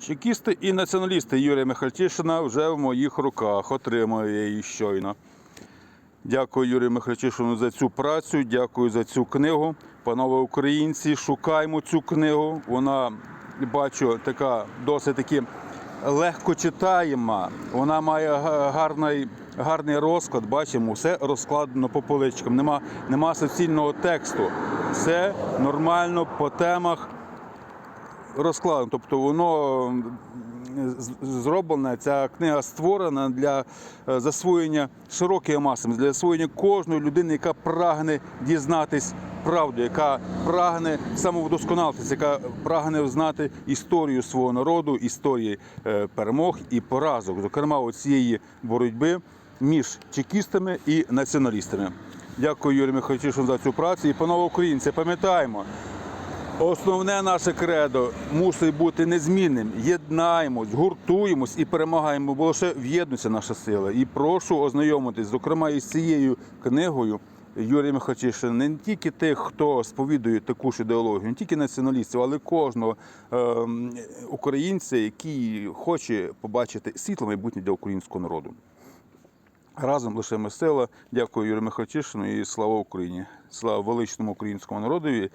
Чекісти і націоналісти Юрія Михальчишина вже в моїх руках. Отримую я її щойно. Дякую Юрію Михальчишину за цю працю, дякую за цю книгу. Панове українці, шукаємо цю книгу. Вона, бачу, така досить таки легко читаєма. Вона має гарний, гарний розклад. Бачимо, все розкладено по поличкам. Нема, нема суцільного тексту. Все нормально по темах розкладено. Тобто воно зроблене, ця книга створена для е, засвоєння широкої маси, для засвоєння кожної людини, яка прагне дізнатись правду, яка прагне самовдосконалитися, яка прагне знати історію свого народу, історії е, перемог і поразок, зокрема цієї боротьби між чекістами і націоналістами. Дякую, Юрію Михайловичу, за цю працю. І, панове українці, пам'ятаємо, Основне наше кредо мусить бути незмінним. Єднаємось, гуртуємось і перемагаємо, бо лише в єдності наша сила. І прошу ознайомитись, зокрема, із цією книгою Юрія Михайловича, не тільки тих, хто сповідує таку ж ідеологію, не тільки націоналістів, але кожного ем, українця, який хоче побачити світле майбутнє для українського народу. Разом лише ми сила. Дякую Юрію Михайловичу і слава Україні! Слава величному українському народові.